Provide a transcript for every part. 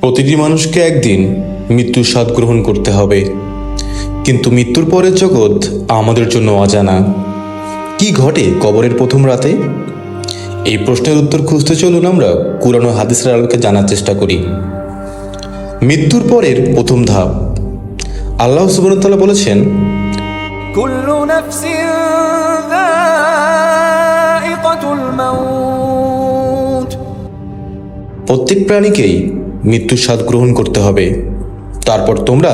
প্রতিটি মানুষকে একদিন মৃত্যুর স্বাদ গ্রহণ করতে হবে। কিন্তু মৃত্যুর পরের জগৎ আমাদের জন্য অজানা। কি ঘটে কবরের প্রথম রাতে? এই প্রশ্নের উত্তর খুঁজতে চলুন আমরা কুরানো হাদিসের আলোকে জানার চেষ্টা করি। মৃত্যুর পরের প্রথম ধাপ। আল্লাহ সুবর্ণতলা বলেছেন প্রত্যেক প্রাণীকেই মৃত্যুর স্বাদ গ্রহণ করতে হবে। তারপর তোমরা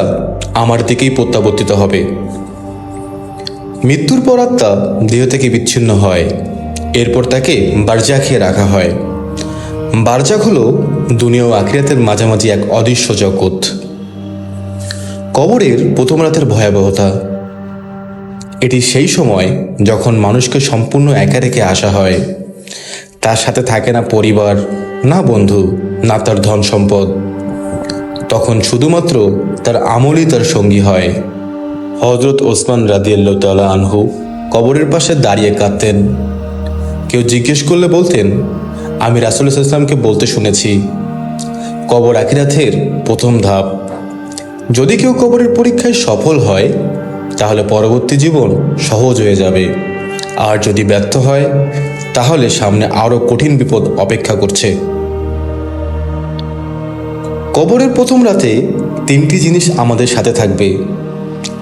আমার দিকেই প্রত্যাবর্তিত হবে। মৃত্যুর পর আত্মা দেহ থেকে বিচ্ছিন্ন হয়। এরপর তাকে বারজাখিয়ে রাখা হয়। বারজাক হলো দুনিয়া ও আখিরাতের মাঝামাঝি এক অদৃশ্য জগৎ। কবরের প্রথম রাতের ভয়াবহতা। এটি সেই সময় যখন মানুষকে সম্পূর্ণ একা রেখে আসা হয়। তার সাথে থাকে না পরিবার, না বন্ধু। না তার ধন সম্পদ। তখন শুধুমাত্র তার আমলই তার সঙ্গী হয়। হজরত ওসমান রাদিয়াল্লাহ তালা আনহু কবরের পাশে দাঁড়িয়ে কাঁদতেন। কেউ জিজ্ঞেস করলে বলতেন, আমি রাসুল ইসলামকে বলতে শুনেছি, কবর আখিরাতের প্রথম ধাপ। যদি কেউ কবরের পরীক্ষায় সফল হয়, তাহলে পরবর্তী জীবন সহজ হয়ে যাবে। আর যদি ব্যর্থ হয়, তাহলে সামনে আরও কঠিন বিপদ অপেক্ষা করছে। কবরের প্রথম রাতে তিনটি জিনিস আমাদের সাথে থাকবে।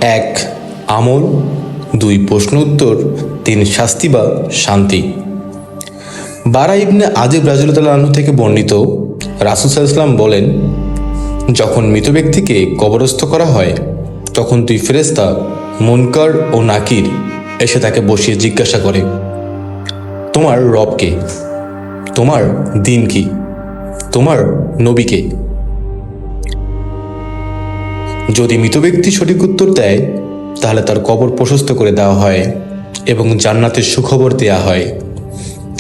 এক, আমল, দুই, প্রশ্ন উত্তর, তিন, শাস্তি বা শান্তি। বারা ইবনে আজিব রাজুল্লাহ আনহু থেকে বর্ণিত, রাসুল ইসলাম বলেন, যখন মৃত ব্যক্তিকে কবরস্থ করা হয়, তখন দুই ফেরেস্তা মুনকার ও নাকির, এসে তাকে বসিয়ে জিজ্ঞাসা করে, তোমার রবকে তোমার দিন কি? তোমার নবীকে যদি মৃত ব্যক্তি সঠিক উত্তর দেয়, তাহলে তার কবর প্রশস্ত করে দেওয়া হয় এবং জান্নাতের সুখবর দেয়া হয়।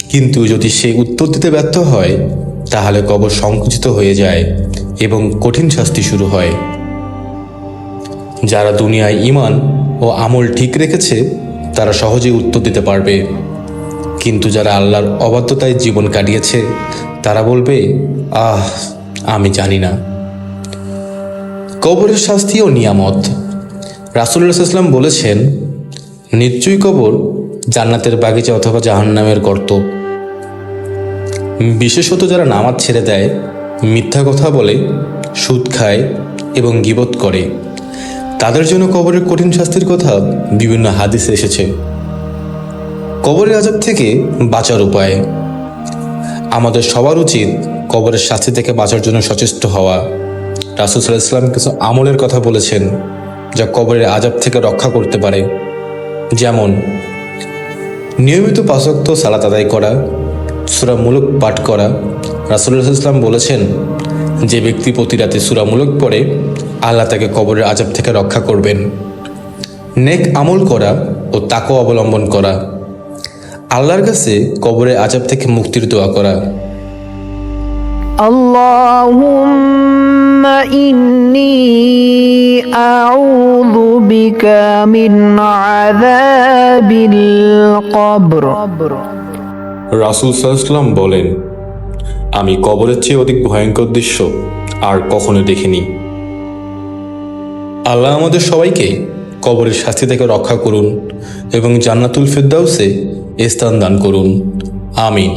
কিন্তু যদি সে উত্তর দিতে ব্যর্থ হয়, তাহলে কবর সংকুচিত হয়ে যায় এবং কঠিন শাস্তি শুরু হয়। যারা দুনিয়ায় ইমান ও আমল ঠিক রেখেছে, তারা সহজেই উত্তর দিতে পারবে। কিন্তু যারা আল্লাহর অবাধ্যতায় জীবন কাটিয়েছে, তারা বলবে, আহ, আমি জানি না। কবরের শাস্তি ও নিয়ামত। রাসুল্লাহ ইসলাম বলেছেন, নিশ্চয়ই কবর জান্নাতের বাগিচা অথবা জাহান্নামের গর্ত। বিশেষত যারা নামাজ ছেড়ে দেয়, মিথ্যা কথা বলে, সুদ খায় এবং গিবত করে, তাদের জন্য কবরের কঠিন শাস্তির কথা বিভিন্ন হাদিসে এসেছে। কবরের আজাব থেকে বাঁচার উপায়। আমাদের সবার উচিত কবরের শাস্তি থেকে বাঁচার জন্য সচেষ্ট হওয়া। রাসুল সাল্লাহ ইসলাম কিছু আমলের কথা বলেছেন যা কবরের আজাব থেকে রক্ষা করতে পারে যেমন নিয়মিত পাশক্ত সালাত আদায় করা সুরামূলক পাঠ করা রাসুল্লাহ ইসলাম বলেছেন যে ব্যক্তি প্রতি রাতে সুরামূলক পড়ে আল্লাহ তাকে কবরের আজাব থেকে রক্ষা করবেন নেক আমল করা ও তাকও অবলম্বন করা আল্লাহর কাছে কবরের আজাব থেকে মুক্তির দোয়া করা اللهم إني أعوذ بك من عذاب القبر রাসুল সাল্লাম বলেন আমি কবরের চেয়ে অধিক ভয়ঙ্কর দৃশ্য আর কখনো দেখিনি আল্লাহ আমাদের সবাইকে কবরের শাস্তি থেকে রক্ষা করুন এবং জান্নাতুল ফেরদাউসে স্থান দান করুন আমিন